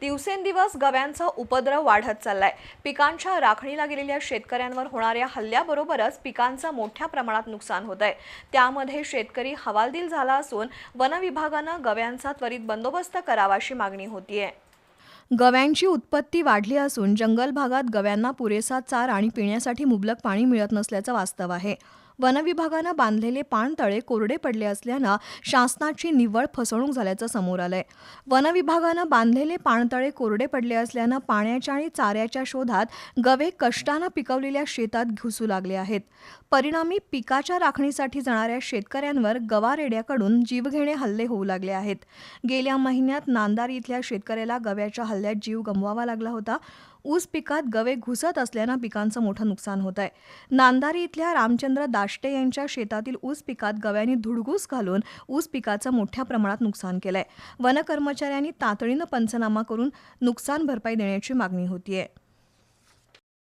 दिवसेंदिवस गव्यांचा उपद्रव वाढत चाललाय. पिकांच्या राखणीला गेलेल्या शेतकऱ्यांवर होणाऱ्या हल्ल्याबरोबरच पिकांचं मोठ्या प्रमाणात नुकसान होत आहे. त्यामध्ये शेतकरी हवालदिल झाला असून वनविभागानं गव्यांचा त्वरित बंदोबस्त करावा अशी मागणी होतीये. गव्यांची उत्पत्ती वाढली असून जंगल भागात गव्यांना पुरेसा चार आणि पिण्यासाठी मुबलक पाणी मिळत नसल्याचं वास्तव आहे. वनविभागानं बांधलेले पाणतळे कोरडे पडले असल्यानं शासनाची निव्वळ फसवणूक झाल्याचं समोर आलंय. वनविभागानं बांधलेले पाणतळे कोरडे पडले असल्यानं पाण्याच्या आणि चाऱ्याच्या शोधात गवे कष्टानं पिकवलेल्या शेतात घुसू लागले आहेत. परिणामी पिकाच्या राखणीसाठी जाणाऱ्या शेतकऱ्यांवर गवारेड्याकडून जीवघेणे हल्ले होऊ लागले आहेत. गेल्या महिन्यात नांदारी इथल्या शेतकऱ्याला गव्याच्या हल्ल्यात जीव गमवावा लागला होता. ऊस पिकात गवे घुसत असल्यानं पिकांचं मोठं नुकसान होत आहे. नांदारी इथल्या रामचंद्र दाष्टे यांच्या शेतातील ऊस पिकात गव्यांनी धुडगूस घालून ऊस पिकाचं मोठ्या प्रमाणात नुकसान केलंय. वन कर्मचाऱ्यांनी तातडीनं पंचनामा करून नुकसान भरपाई देण्याची मागणी होतीये.